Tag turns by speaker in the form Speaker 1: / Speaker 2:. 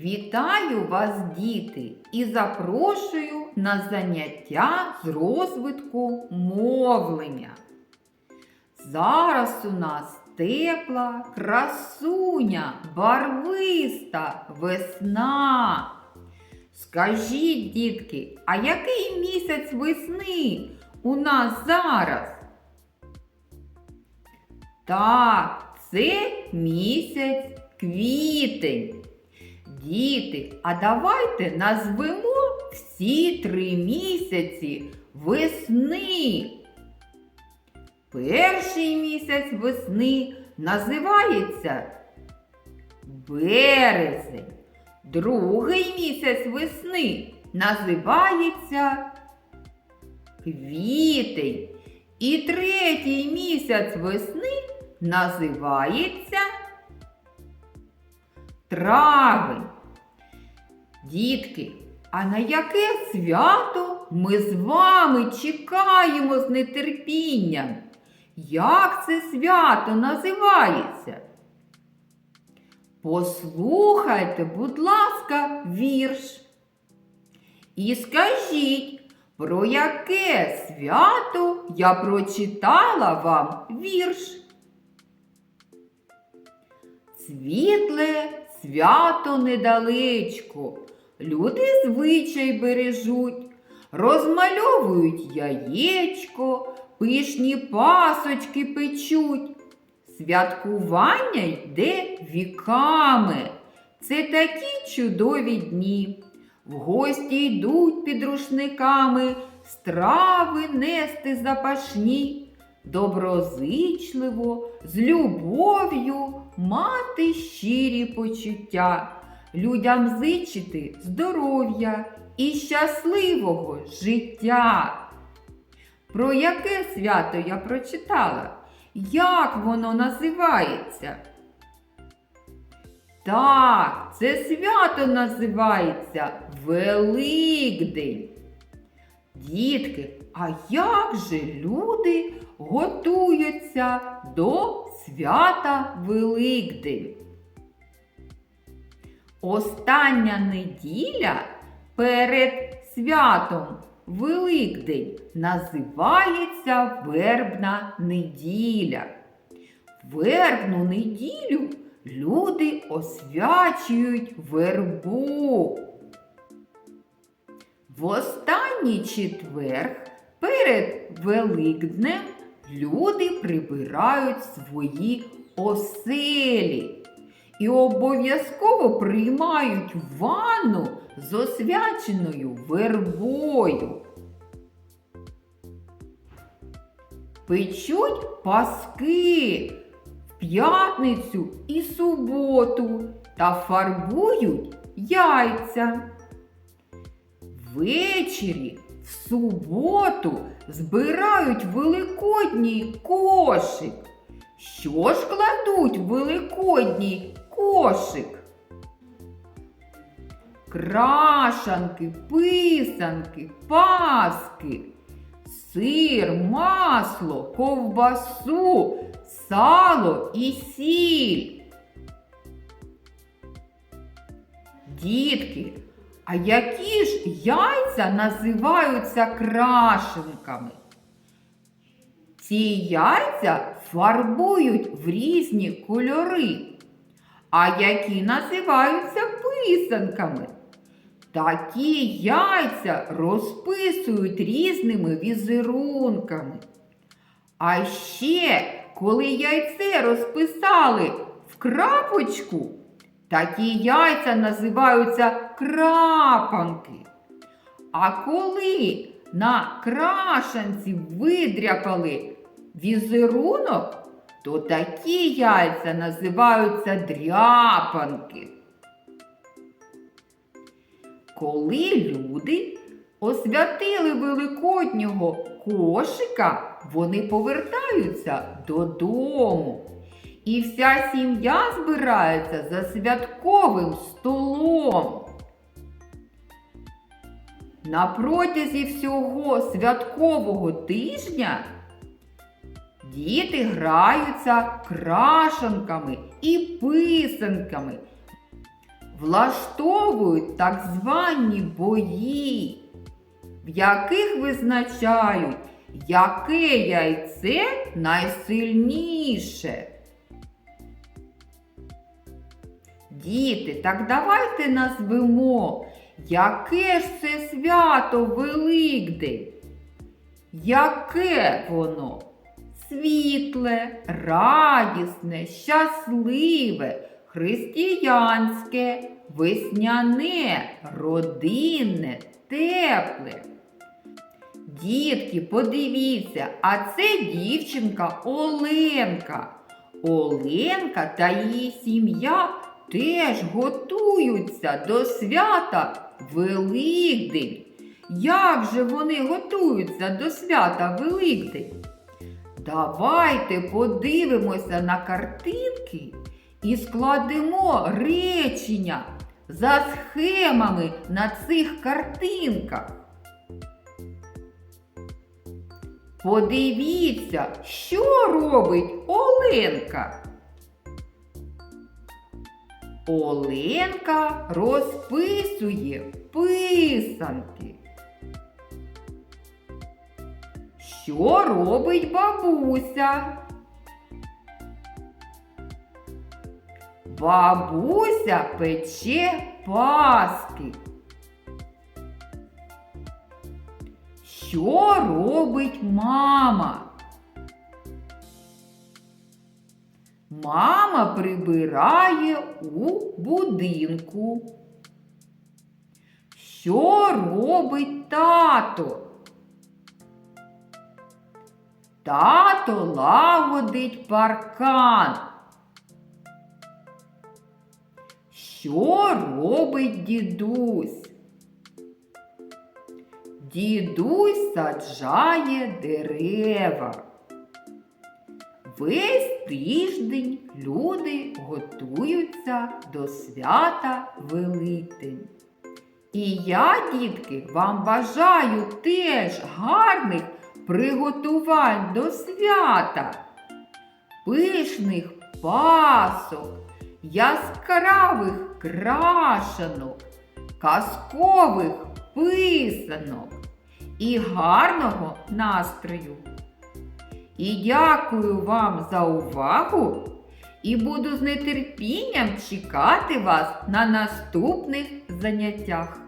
Speaker 1: Вітаю вас, діти, і запрошую на заняття з розвитку мовлення. Зараз у нас тепла красуня, барвиста весна. Скажіть, дітки, а який місяць весни у нас зараз? Так, це місяць квітень. Діти, а давайте назвемо всі три місяці весни. Перший місяць весни називається березень. Другий місяць весни називається квітень. І третій місяць весни називається травень. Дітки, а на яке свято ми з вами чекаємо з нетерпінням? Як це свято називається? Послухайте, будь ласка, вірш. І скажіть, про яке свято я прочитала вам вірш? Світле свято недалечко, люди звичай бережуть, розмальовують яєчко, пишні пасочки печуть. Святкування йде віками. Це такі чудові дні. В гості йдуть під рушниками страви нести запашні, доброзичливо, з любов'ю мати щирі почуття, людям зичити здоров'я і щасливого життя. Про яке свято я прочитала? Як воно називається? Так, це свято називається Великдень. Дітки, а як же люди готуються до свята Великдень? Остання неділя перед святом Великдень називається Вербна неділя. Вербну неділю люди освячують вербу. В останній четверг перед Великднем люди прибирають свої оселі і обов'язково приймають ванну з освяченою вербою. Печуть паски в п'ятницю і суботу та фарбують яйця. Ввечері в суботу збирають великодній кошик. Що ж кладуть великодній кошик? Крашанки, писанки, паски, сир, масло, ковбасу, сало і сіль. Дітки, а які ж яйця називаються крашенками? Ці яйця фарбують в різні кольори, а які називаються писанками. Такі яйця розписують різними візерунками. А ще, коли яйце розписали в крапочку, такі яйця називаються крапанки. А коли на крашанці видряпали візерунок, то такі яйця називаються дряпанки. Коли люди освятили великоднього кошика, вони повертаються додому. І вся сім'я збирається за святковим столом. На протязі всього святкового тижня діти граються крашанками і писанками. влаштовують так звані бої, в яких визначають, яке яйце найсильніше. Діти, так давайте назвемо, яке ж це свято Великдень? Яке воно? Світле, радісне, щасливе, християнське, весняне, родинне, тепле. Дітки, подивіться, а це дівчинка Оленка. Оленка та її сім'я теж готуються до свята Великдень. Як же вони готуються до свята Великдень? Давайте подивимося на картинки і складемо речення за схемами на цих картинках. Подивіться, що робить Оленка. Оленка розписує писанки. Що робить бабуся? Бабуся пече паски. Що робить мама? Мама прибирає у будинку. Що робить тато? Тато лагодить паркан. Що робить дідусь? Дідусь саджає дерева. Весь тиждень люди готуються до свята Великдень. І я, дітки, вам бажаю теж гарних приготувань до свята, пишних пасок, яскравих крашанок, казкових писанок і гарного настрою. І дякую вам за увагу і буду з нетерпінням чекати вас на наступних заняттях.